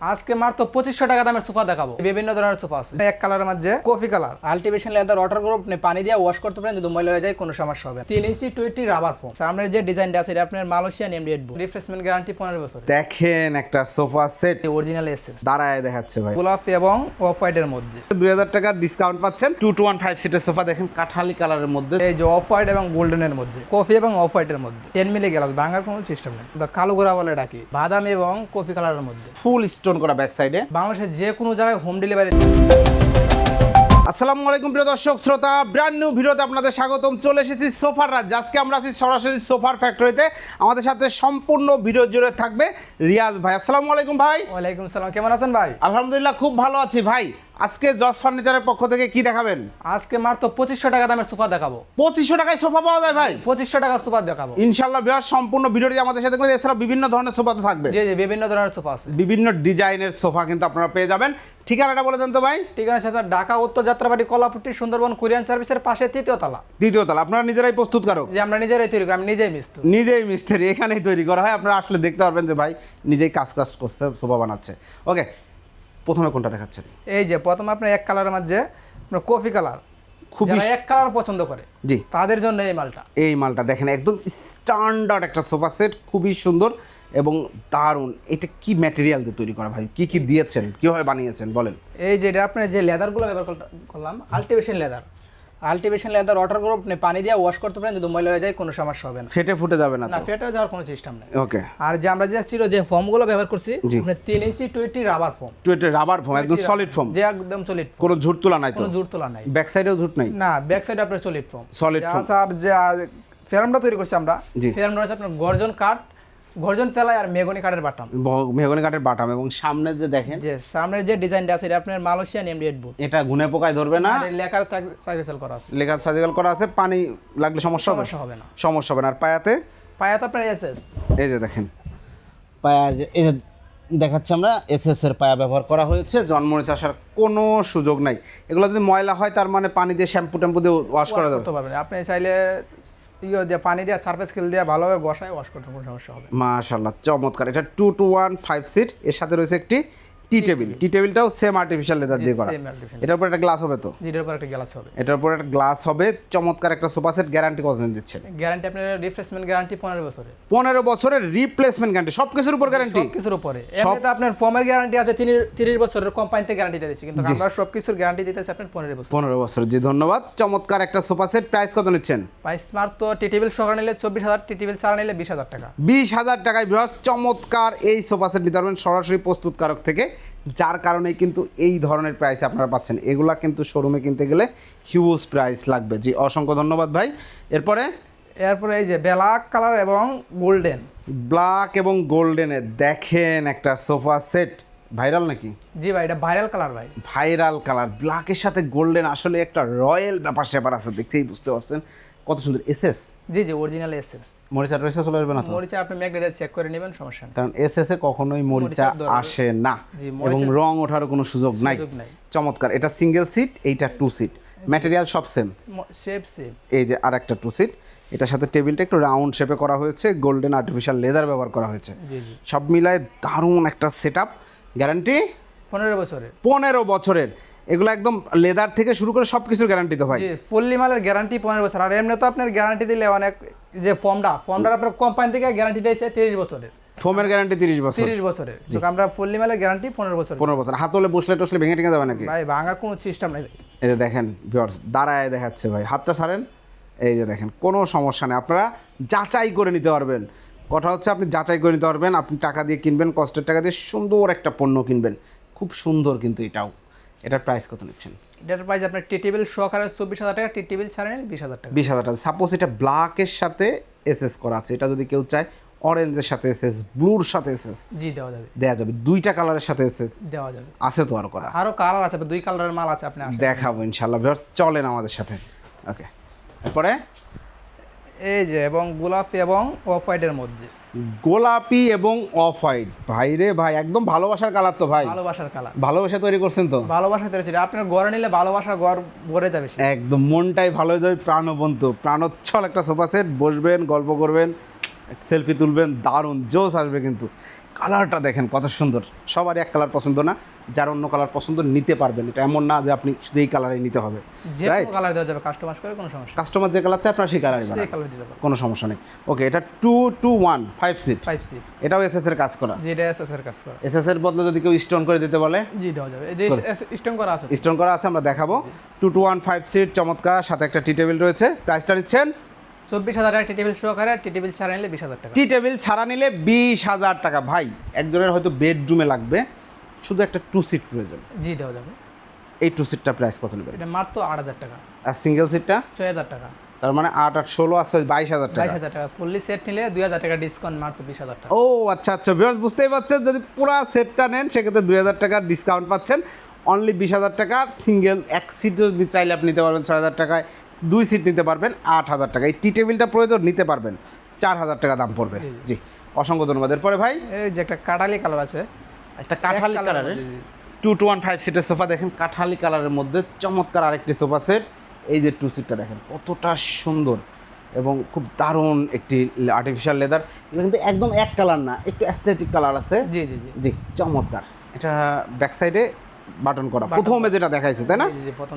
আজকে মাত্র পঁচিশশো টাকা দামের সোফা দেখাবো। বিভিন্ন ধরনের সোফা আছে। এক কালারের মধ্যে কফি কালার। আলটিভেশন লেদার ওয়াটার গ্রুপ পানি দিয়ে ওয়াশ করতে পারেন যদি ময়লা হয়ে যায় কোনো সমস্যা হবে। তিন ইঞ্চি টোয়েন্টি রাবার ফোম সামনের যে ডিজাইনটা আছে এটা আপনার মালয়েশিয়ান এমডিএড বুক রিপ্লেসমেন্ট গ্যারান্টি পনেরো বছর দেখেন একটা সোফা সেট অরিজিনাল এসেস দাঁড়ায় দেখাচ্ছে ভাই। গোলাপ এবং অফ হোয়াইটের মধ্যে। দুই হাজার টাকার ডিসকাউন্ট পাচ্ছেন। টু টু ওয়ান ফাইভ সিটের সোফা দেখেন কাঠালি কালারের মধ্যে। এই যে অফ হোয়াইট এবং গোল্ডেনের মধ্যে। কফি এবং অফ হোয়াইটের মধ্যে। টেন মিলি গ্লাস ভাঙার কোনো সিস্টেম নেই। কালো গোড়া বলে ডাকি। বাদাম এবং কফি কালারের মধ্যে। ফুল স্টোন করা ব্যাক সাইডে বাংলাদেশের যে কোনো জায়গায় হোম ডেলিভারি আসসালামু আলাইকুম প্রিয় দর্শক শ্রোতা ব্র্যান্ড নিউ ভিডিওতে আপনাদের স্বাগতম। চলে এসেছি সোফার রাজ আজকে আমরা আছি সরাসরি সোফার ফ্যাক্টরিতে আমাদের সাথে সম্পূর্ণ ভিডিও জুড়ে থাকবে রিয়াজ ভাই। আসসালামু আলাইকুম ভাই। ওয়ালাইকুম আসসালাম। কেমন আছেন ভাই? আলহামদুলিল্লাহ খুব ভালো আছি ভাই। আজকে জজ ফার্নিচারের পক্ষ থেকে কি দেখাবেন? আজকে মাত্র পঁচিশশো টাকা দামের সোফা দেখাবো। পঁচিশশো টাকায় সোফা পাওয়া যায় ভাই। পঁচিশশো টাকা সোফা দেখাবো। ইনশাল্লাহ বিহার সম্পূর্ণ ভিডিওটি আমাদের সাথে করবে এছাড়া বিভিন্ন ধরনের সোফা তো থাকবে। জি জি বিভিন্ন ধরনের সোফা আছে। বিভিন্ন ডিজাইনের সোফা কিন্তু আপনারা পেয়ে যাবেন। ঠিকানাটা বলে দেন তো ভাই। ঠিকানা সাথে ঢাকা উত্তর যাত্রাবাড়ি কলাপুটি সুন্দরবন কোরিয়ান সার্ভিসের পাশে তৃতীয় তলা। দ্বিতীয় তলা। আপনারা নিজেরাই প্রস্তুতকারক যে আমরা নিজেরাই তৈরি করি আমি নিজেই মিস্তু নিজেই মিস্ত্রি এখানেই তৈরি করা হয়। আপনারা আসলে দেখতে পারবেন যে ভাই নিজেই কাজ কাজ করছে সোফা বানাচ্ছে। ওকে প্রথমে কোনটা দেখাচ্ছেন? এই যে প্রথমে আপনার এক কালারের মধ্যে আপনার কফি কালার খুবই এক কালার পছন্দ করে জি। তাদের জন্য এই মালটা। এই মালটা দেখেন একদম স্ট্যান্ডার্ড একটা সোফা সেট খুবই সুন্দর এবং দারুণ। এটা কি ম্যাটেরিয়াল দিয়ে তৈরি করা ভাই? কি কি দিয়েছেন? কীভাবে বানিয়েছেন? বলেন। এই যে এটা আপনার যে লেদারগুলো ব্যবহার করলাম আলটিভেশন লেদার আলটিভেশন লেদার ওয়াটার গ্রুপ আপনি পানি দিয়ে ওয়াশ করতে পারেন যদি ময়লা হয়ে যায় কোনো সমস্যা হবে না। ফেটে ফুটে যাবে না না ফেটে যাওয়ার কোনো সিস্টেম নেই। ওকে আর যে আমরা যে ছিল যে ফর্মগুলো ব্যবহার করছি। আপনার তিন ইঞ্চি টোয়েন্টি রাবার ফর্ম তো এটা রাবার ফর্ম একদম সলিড ফর্ম যে একদম সলিড কোনো ঝুট তোলা নাই তো? কোনো জোর তোলা নাই। ব্যাক সাইডেও ঝুট নাই? না ব্যাক সাইড আপনার সলিড ফর্ম সলিড foam। আর যে ফেরামটা তৈরি করছি আমরা। ফেরামটা হচ্ছে আপনার গর্জন কাঠ গর্জন ফেলাই আর মেগনি কাঠের বাটাম। মেগনি কাঠের বাটাম এবং সামনে যে দেখেন যে সামনের যে ডিজাইনটা আছে এটা আপনার মালয়েশিয়ান এমডিএড বুট। এটা ঘুনে পোকায় ধরবে না। লেখার সার্ভিসেল করা আছে। লেখার সার্জিক্যাল করা আছে পানি লাগলে সমস্যা হবে হবে না। সমস্যা হবে না। আর পায়াতে? পায়াতে আপনার এসএস এই যে দেখেন পায়া এই যে দেখাচ্ছে আমরা এসএস এর পায়া ব্যবহার করা হয়েছে জন্মরিচ আসার কোনো সুযোগ নাই। এগুলো যদি ময়লা হয় তার মানে পানি দিয়ে শ্যাম্পু ট্যাম্পু দিয়ে ওয়াশ করা যাবে। আপনি চাইলে ইয়ে দিয়ে পানি দিয়ে সার্ফেস কিল দিয়ে ভালোভাবে বসায় ওয়াশ করতে কোনো সমস্যা হবে মাশাল্লাহ চমৎকার। এটা two two one five seat এর সাথে রয়েছে একটি টি টেবিল। টি টেবিলটাও সেম আর্টিফিশিয়াল লেদার দিয়ে করা। এটার উপর একটা গ্লাস হবে তো? যেটার উপর একটা গ্লাস হবে। এটার উপর একটা গ্লাস হবে চমৎকার একটা সোফা সেট গ্যারান্টি কতদিন দিচ্ছেন গ্যারান্টি আপনার রিপ্লেসমেন্ট গ্যারান্টি পনেরো বছরের। পনেরো বছরের রিপ্লেসমেন্ট গ্যারান্টি সব কিছুর উপর গ্যারান্টি সব কিছুর উপরে এমনিতে আপনার ফর্মের গ্যারান্টি আছে তিরিশ বছরের কোম্পানিতে গ্যারান্টি দিচ্ছি কিন্তু আমরা সব কিছুর গ্যারান্টি দিতেছি আপনার পনেরো বছর। পনেরো বছর জি ধন্যবাদ। চমৎকার একটা সোফা সেট প্রাইস কত নিচ্ছেন? প্রাইস স্মার্ট তো টি টেবিল সহকারে নিলে চব্বিশ হাজার টি টেবিল ছাড়া নিলে বিশ হাজার টাকা। বিশ হাজার টাকায় বৃহৎ চমৎকার এই সোফা সেট নিতে পারবেন সরাসরি প্রস্তুতকারক থেকে। যার কারণে কিন্তু এই ধরনের প্রাইস আপনারা পাচ্ছেন। এগুলা কিন্তু শোরুমে কিনতে গেলে হিউজ প্রাইস লাগবে। জি অসংখ্য ধন্যবাদ ভাই। এরপরে? এরপরে এই যে ব্ল্যাক কালার এবং গোল্ডেন ব্ল্যাক এবং গোল্ডেনের দেখেন একটা সোফা সেট ভাইরাল নাকি? জি ভাই এটা ভাইরাল কালার ভাই। ভাইরাল কালার ব্ল্যাকের সাথে গোল্ডেন আসলে একটা রয়্যাল ব্যাপার স্যাপার আছে দেখতেই বুঝতে পারছেন। কত সুন্দর। এসএস জি জি অরিজিনাল এসএস মরিচা টরিচা চলে আসবে না তো? মরিচা আপনি ম্যাগনেটাইজ চেক করে নেবেন সমস্যা নেই। কারণ এসএস এ কখনোই মরিচা আসে না। এবং রং ওঠারও কোনো সুযোগ নাই। চমৎকার। এটা সিঙ্গেল সিট এইটা টু সিট ম্যাটেরিয়াল সব সেম শেপ সেম এই যে আর একটা টু সিট এটার সাথে টেবিলটা একটু রাউন্ড শেপে করা হয়েছে। গোল্ডেন আর্টিফিশিয়াল লেদার ব্যবহার করা হয়েছে। জি জি। সব মিলায় দারুণ একটা সেট আপ গ্যারান্টি পনেরো বছরের। পনেরো বছরের। এগুলো একদম লেদার থেকে শুরু করে সব কিছুর গ্যারান্টি তো ভাই। ফুললি মালের গ্যারান্টি পনেরো বছর। আর এমনি তো আপনার গ্যারান্টি দিলে অনেক যে ফর্মটা ফর্মটার আপনার কোম্পানি থেকে গ্যারান্টি দিয়েছে তিরিশ বছরের। ফোমের গ্যারান্টি তিরিশ বছর। তিরিশ বছরের। তো আমরা ফুললি মালের গ্যারান্টি পনেরো বছর পনেরো বছর। হাতলে বসলে টসলে ভেঙে টেঙে যাবে নাকি? ভাই ভাঙার কোনো সিস্টেম নেই এই যে দেখেন ভিউয়ার্স দাঁড়ায় দেখাচ্ছে ভাই। হাতটা ছাড়েন। এই যে দেখেন কোনো সমস্যা নেই। আপনারা যাচাই করে নিতে পারবেন। কথা হচ্ছে আপনি যাচাই করে নিতে পারবেন। আপনি টাকা দিয়ে কিনবেন কষ্টের টাকা দিয়ে সুন্দর একটা পণ্য কিনবেন। খুব সুন্দর কিন্তু এটাও। এটার প্রাইস কত নিচ্ছেন? এটার প্রাইস আপনার টি টেবিল সহকারে চব্বিশ হাজার টাকা টি টেবিল ছাড়া নিলে বিশ হাজার টাকা। বিশ হাজার টাকা। সাপোজ এটা ব্ল্যাকের সাথে এসএস করা আছে। এটা যদি কেউ চায় অরেঞ্জের সাথে এসএস ব্লুর সাথে এসএস জি দেওয়া যাবে। দেওয়া যাবে। দুইটা কালারের সাথে এসএস দেওয়া যাবে। আছে তো আর করা। আরও কালার আছে দুই কালারের মাল আছে আপনি। দেখাবো ইনশাল্লাহ ভিউয়ার্স চলেন আমাদের সাথে। ওকে এরপরে? এই যে এবং গোলাপি এবং অফ হোয়াইটের মধ্যে। গোলাপি এবং অফ হোয়াইট ভাই রে ভাই একদম ভালোবাসার কালার তো ভাই। ভালোবাসার কালার। ভালোবাসা তৈরি করছেন তো? ভালোবাসা তৈরি করছেন আপনার গড়ে নিলে ভালোবাসা গড় ভরে যাবে একদম মনটাই ভালো হয়ে যাবে প্রাণবন্ত। প্রাণোচ্ছল একটা সোফা সেট বসবেন গল্প করবেন সেলফি তুলবেন দারুণ জোস আসবে কিন্তু। কালারটা দেখেন কত সুন্দর। সবারই এক কালার পছন্দ না যার অন্য কালার পছন্দ নিতে পারবেন। এটা এমন না যে আপনি শুধু এই কালারে নিতে হবে রাইট কালার দেওয়া যাবে কাস্টমাইজ করে কোনো সমস্যা কাস্টমার যে কালার চায় আপনার সেই কালারই সেই কালার দিতে কোনো সমস্যা নেই। ওকে এটা two two one five seat five C এটাও এস এর কাজ করা। যেটা এস এর কাজ করা। এস এর বদলে যদি কেউ স্টোন করে দিতে বলে? জি দেওয়া যাবে। এই যে স্ট্যান্ড করা আছে। স্টোন করা আছে আমরা দেখাবো। Two two one five seat চমৎকার সাথে একটা টি টেবিল রয়েছে। প্রাইসটা নিচ্ছেন চব্বিশ হাজার টাকা টি টেবিল সহকারে টি টেবিল ছাড়া নিলে বিশ হাজার টাকা। টি টেবিল ছাড়া নিলে বিশ হাজার টাকা। ভাই একজনের হয়তো বেডরুমে লাগবে শুধু একটা টু সিট প্রয়োজন। জি দেওয়া যাবে। এই টু সিটটা প্রাইস কত নেবেন? এটা মাত্র আট হাজার টাকা। আর সিঙ্গেল সিটটা ছয় হাজার টাকা। তার মানে আট আট ষোলো আছে বাইশ হাজার বাইশ টাকা হাজার টাকা। ফুললি সেট নিলে দুই হাজার টাকা ডিসকাউন্ট মাত্র বিশ হাজার টাকা। ও আচ্ছা আচ্ছা। বিকজ বুঝতেই পারছেন যদি পুরো সেটটা নেন সেক্ষেত্রে দুই হাজার টাকার ডিসকাউন্ট পাচ্ছেন। অনলি বিশ হাজার টাকা সিঙ্গেল এক সিট চাইলে আপনি নিতে পারবেন ছয় হাজার টাকায়। দুই সিট নিতে পারবেন আট হাজার টাকা। এই টি টেবিলটা প্রয়োজন নিতে পারবেন। চার হাজার টাকা দাম পড়বে। জি। অসংখ্য ধন্যবাদ। এরপরে ভাই? এই যে একটা কাটালি কালার আছে। একটা কাঠালি কালারের। টু টু ওয়ান ফাইভ সিটের সোফা দেখেন কাঠালি কালারের মধ্যে চমৎকার আরেকটি সোফা সেট। এই যে টু সিটটা দেখেন কতটা সুন্দর এবং খুব দারুণ একটি আর্টিফিশিয়াল লেদার এটা কিন্তু একদম এক কালার না একটু অ্যাস্থেটিক কালার আছে। জি জি জি। জি চমৎকার। এটা ব্যাক সাইডে বাটন করা প্রথমে যেটা দেখাইছে তাই না?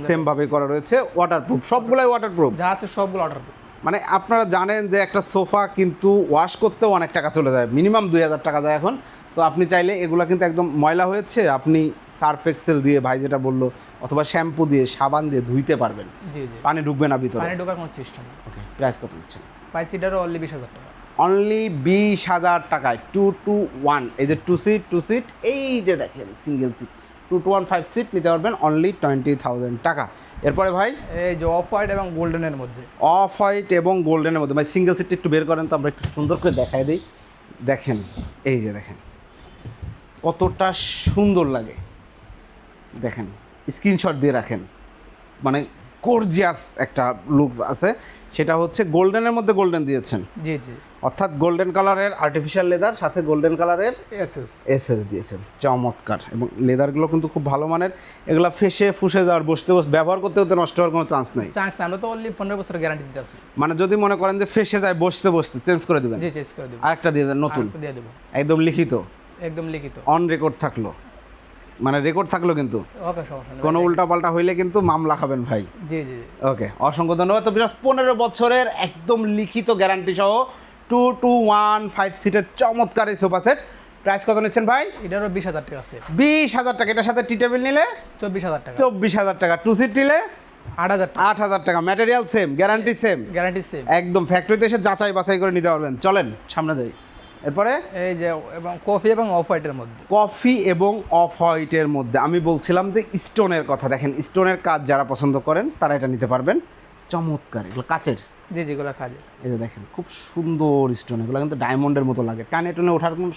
সেম ভাবে করা রয়েছে ওয়াটারপ্রুফ সবগুলাই ওয়াটারপ্রুফ যা আছে সবগুলো অর্ডার মানে আপনারা জানেন যে একটা সোফা কিন্তু ওয়াশ করতেও অনেক টাকা চলে যায় মিনিমাম দুই হাজার টাকা যায় এখন। তো আপনি চাইলে এগুলো কিন্তু একদম ময়লা হয়েছে আপনি সার্ফ এক্সেল দিয়ে ভাই যেটা বলল অথবা শ্যাম্পু দিয়ে সাবান দিয়ে ধুইতে পারবেন। জি জি। পানি ঢুকবে না ভিতরে। পানি ঢোকার কোনো চেষ্টা নেই। ওকে প্রাইস কত নিচ্ছেন ফাইভ সিটারও অনলি বিশ হাজার টাকা। অনলি বিশ হাজার টাকায় টু টু ওয়ান এই যে টু সিট টু সিট এই যে দেখেন single seat two two one five seat নিতে পারবেন অনলি টোয়েন্টি থাউজেন্ড টাকা। এরপরে ভাই? এই যে অফ হোয়াইট এবং গোল্ডেনের মধ্যে। অফ হোয়াইট এবং গোল্ডেনের মধ্যে। ভাই সিঙ্গেল সিটটা একটু বের করেন তো আমরা একটু সুন্দর করে দেখাই দিই। দেখেন এই যে দেখেন। কতটা সুন্দর লাগে। দেখেন স্ক্রিনশট দিয়ে রাখেন। মানে গর্জিয়াস একটা লুকস আছে। সেটা হচ্ছে গোল্ডেনের মধ্যে গোল্ডেন দিয়েছেন। জি জি। অর্থাৎ গোল্ডেন কালারের আর্টিফিশিয়াল লেদার সাথে গোল্ডেন কালারের এস এস এসএস দিয়েছেন। চমৎকার। এবং লেদারগুলো কিন্তু খুব ভালো মানের। এগুলো ফেসে ফুসে যাওয়ার বসতে বসতে ব্যবহার করতে করতে নষ্ট হওয়ার কোনো চান্স নেই। চান্স আমরা তো অনলি পনেরো বছর গ্যারান্টি দিতে আছি মানে যদি মনে করেন যে ফেসে যায় বসতে বসতে চেঞ্জ করে দিবেন। জি চেঞ্জ করে দেবো। আরেকটা দিয়ে দেন নতুন। দিয়ে দেবো। একদম লিখিত। একদম লিখিত। অন রেকর্ড থাকল। মানে রেকর্ড থাকল কিন্তু। কোনো উল্টাপাল্টা হইলে কিন্তু মামলা খাবেন ভাই। জি জি। ওকে অসংখ্য ধন্যবাদ। তো বিরাট পনেরো বছরের একদম লিখিত গ্যারান্টি সহ টু টু ওয়ান ফাইভ সিটের চমৎকার এই সোফা সেট প্রাইস কত নিচ্ছেন ভাই? এটারও বিশ হাজার টাকা আছে বিশ হাজার টাকা। এটার সাথে টি টেবিল নিলে? চব্বিশ হাজার টাকা। চব্বিশ হাজার টাকা। টু সিট নিলে? আট হাজার আট হাজার টাকা। Material same guarantee same guarantee same একদম ফ্যাক্টরিতে এসে যাচাই বাছাই করে নিতে পারবেন। চলেন সামনে যাই। এরপরে? এই যে এবং কফি এবং অফ হোয়াইটের মধ্যে। কফি এবং অফ হোয়াইটের মধ্যে। আমি বলছিলাম যে স্টোনের কথা। দেখেন স্টোনের কাজ যারা পছন্দ করেন তারা এটা নিতে পারবেন। চমৎকার এগুলো কাচের। জি যেগুলো কাজে এই যে দেখেন খুব সুন্দর স্টোন এগুলো কিন্তু ডায়মন্ডের মতো লাগে। টানে টনে ওঠার কোনো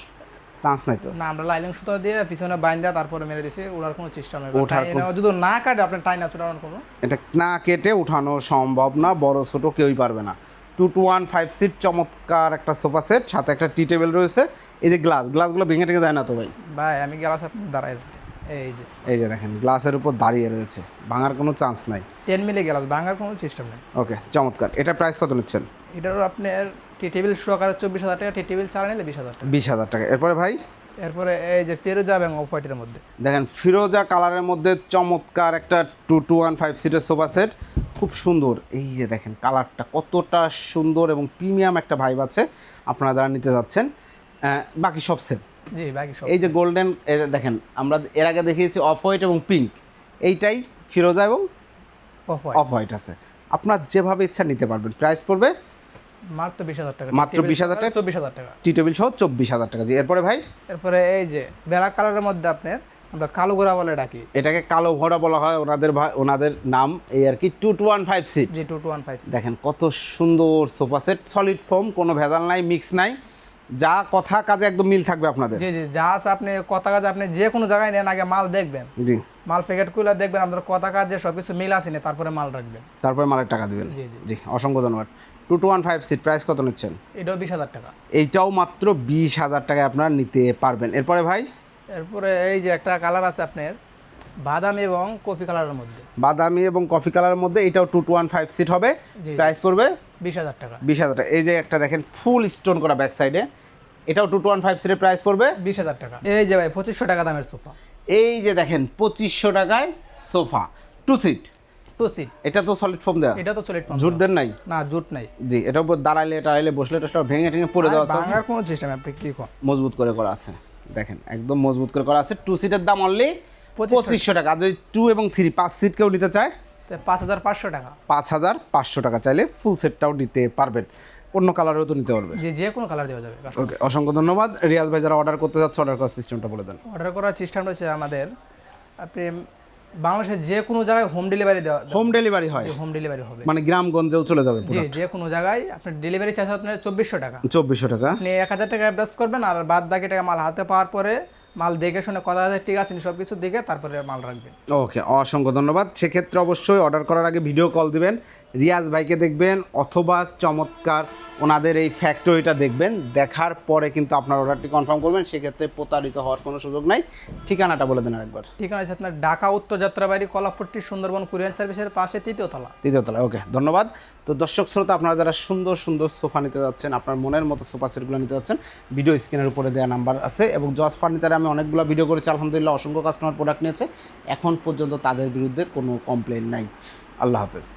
চান্স নাই তো। না আমরা লাইলিং সুতো দিয়ে পিছনে বাইন দেওয়া তারপরে মেরে দিছি ওড়ার কোনো চেষ্টা নেই। ওঠার যদি না কাটে আপনার টাই না চুটানোর কোনো এটা না কেটে উঠানো সম্ভব না বড় ছোট কেউই পারবে না। Two two one five seat চমৎকার একটা সোফা সেট সাথে একটা টি টেবিল রয়েছে। এই যে গ্লাস গ্লাসগুলো ভেঙে টেঙে যায় না তো ভাই? ভাই আমি গেলাস আপনি দাঁড়াই। এই যে। এই যে দেখেন গ্লাসের উপর দাঁড়িয়ে রয়েছে। ভাঙার কোনো চান্স নাই। টেন মিলে গেলাস ভাঙার কোনো চেষ্টা নেই। ওকে চমৎকার। এটা প্রাইস কত নিচ্ছেন? এটারও আপনার টি টেবিল সহকারে চব্বিশ হাজার টাকা টি টেবিল চালা নিলে বিশ হাজার টাকা। বিশ হাজার টাকা। এরপরে ভাই? এরপরে এই যে ফেরোজা এবং অফ হোয়াইটের মধ্যে। দেখেন ফিরোজা কালারের মধ্যে চমৎকার একটা টু টু ওয়ান ফাইভ সিটের সোফা সেট খুব সুন্দর। এই যে দেখেন কালারটা কতটা সুন্দর এবং প্রিমিয়াম একটা ভাইব আছে। আপনারা যারা নিতে যাচ্ছেন বাকি সব সেম জি বাকি সব এই যে গোল্ডেন দেখেন আমরা এর আগে দেখিয়েছি অফ হোয়াইট এবং পিঙ্ক এইটাই ফিরোজা এবং অফ হোয়াইট অফ হোয়াইট আছে। আপনার যেভাবে ইচ্ছা নিতে পারবেন। প্রাইস পড়বে মাত্র বিশ হাজার টাকা। মাত্র 20,000 টাকা? চব্বিশ হাজার টাকা। টি টেবিল সহ চব্বিশ হাজার টাকা দিয়ে। এরপরে ভাই? এরপরে এই যে ব্ল্যাক কালারের মধ্যে আপনার আমরা কালো গোড়া বলে ডাকি। এটাকে কালো ঘোড়া বলা হয়। ওনাদের ভাই ওনাদের নাম এই আর কি two two one five seat জি টু টু ওয়ান ফাইভ দেখেন কত সুন্দর সোফা সেট সলিড ফোম কোনো ভেজাল নাই মিক্স নাই। যা কথা কাজে একদম মিল থাকবে আপনাদের। জি জি যা আছে আপনি কথা কাজে আপনি যে কোনো জায়গায় নেন আগে মাল দেখবেন। জি। মাল প্যাকেট খুলে দেখবেন আপনার কথা কাজে সব কিছু মিল আছে না তারপরে মাল রাখবেন। তারপরে মালের টাকা দিবেন। জি, জি। জি অসংখ্য ধন্যবাদ। Two two one five seat price কত নিচ্ছেন? এটাও বিশ হাজার টাকা। এইটাও মাত্র বিশ হাজার টাকায় আপনারা নিতে পারবেন। এরপরে ভাই? এরপরে এই যে একটা কালার আছে আপনার বাদামি এবং কফি কালারের মধ্যে। বাদামি এবং কফি কালারের মধ্যে এটাও two two one five seat হবে। প্রাইস পড়বে বিশ হাজার টাকা। বিশ হাজার টাকা। এই যে একটা দেখেন ফুল স্টোন করা ব্যাক সাইডে এটাও টু টু ওয়ান ফাইভ সিটের প্রাইস পড়বে। বিশ হাজার টাকা। এই যে ভাই পঁচিশশো টাকা দামের সোফা এই যে দেখেন পঁচিশশো টাকায় sofa two seat two seat এটা তো সলিড ফোম দেওয়া এটা তো চলে ঝুট দেন নাই? না জুট নাই। জি এটার উপর দাঁড়াইলে টাড়াইলে বসলে এটা সব ভেঙে টেঙে পড়ে দেওয়া আছে ভাঙার কোনো সিস্টেম আপনি কি মজবুত করে করা আছে। দেখেন একদম মজবুত করে করা আছে। টু সিটের দাম অনলি পঁচিশশো। টাকা। আর যদি টু এবং থ্রি পাঁচ সিট কেউ নিতে চায় পাঁচ হাজার পাঁচশো টাকা। পাঁচ হাজার পাঁচশো টাকা চাইলে ফুল সেটটাও নিতে পারবেন। অন্য কালারেও তো নিতে পারবে যে যে কোনো কালার দেওয়া যাবে ওকে অসংখ্য ধন্যবাদ। রিয়াজ ভাই যারা অর্ডার করতে যাচ্ছে অর্ডার করার সিস্টেমটা বলে দেন। অর্ডার করার সিস্টেম রয়েছে আমাদের আপনি বাংলাদেশের যে কোনো জায়গায় হোম ডেলিভারি দেওয়া হোম ডেলিভারি হয়। হোম ডেলিভারি হবে। মানে গ্রামগঞ্জেও চলে যাবে জি যে কোনো জায়গায় আপনার ডেলিভারি চার্জ আপনার চব্বিশশো টাকা। চব্বিশশো টাকা। আপনি এক হাজার টাকা অ্যাডভান্স করবেন আর বাদ বাকি টাকা মাল হাতে পাওয়ার পরে মাল দেখে শুনে কথা ঠিক আছে সব কিছু দেখে তারপরে মাল রাখবেন। ওকে, অসংখ্য ধন্যবাদ। সেক্ষেত্রে অবশ্যই অর্ডার করার আগে ভিডিও কল দিবেন। রিয়াজ ভাইকে দেখবেন অথবা চমৎকার ওনাদের এই ফ্যাক্টরিটা দেখবেন। দেখার পরে কিন্তু আপনার অর্ডারটি কনফার্ম করবেন সেক্ষেত্রে প্রতারিত হওয়ার কোনো সুযোগ নাই। ঠিকানাটা বলে দেন আরেকবার। ঠিকানা আছে আপনার ঢাকা উত্তর যাত্রাবাড়ি কলাপট্টি সুন্দরবন কুরিয়ান সার্ভিসের পাশে তৃতীয় তলা। তৃতীয়তলা ওকে ধন্যবাদ। তো দর্শক শ্রোতা আপনারা যারা সুন্দর সুন্দর সোফা নিতে যাচ্ছেন আপনার মনের মতো সোফা সেটগুলো নিতে যাচ্ছেন ভিডিও স্ক্রিনের উপরে দেওয়া নাম্বার আছে এবং জজ ফার্নিচারে আমি অনেকগুলো ভিডিও করেছি আলহামদুলিল্লাহ অসংখ্য কাস্টমার প্রোডাক্ট নিয়েছে। এখন পর্যন্ত তাদের বিরুদ্ধে কোনো কমপ্লেন নাই। আল্লাহ হাফেজ।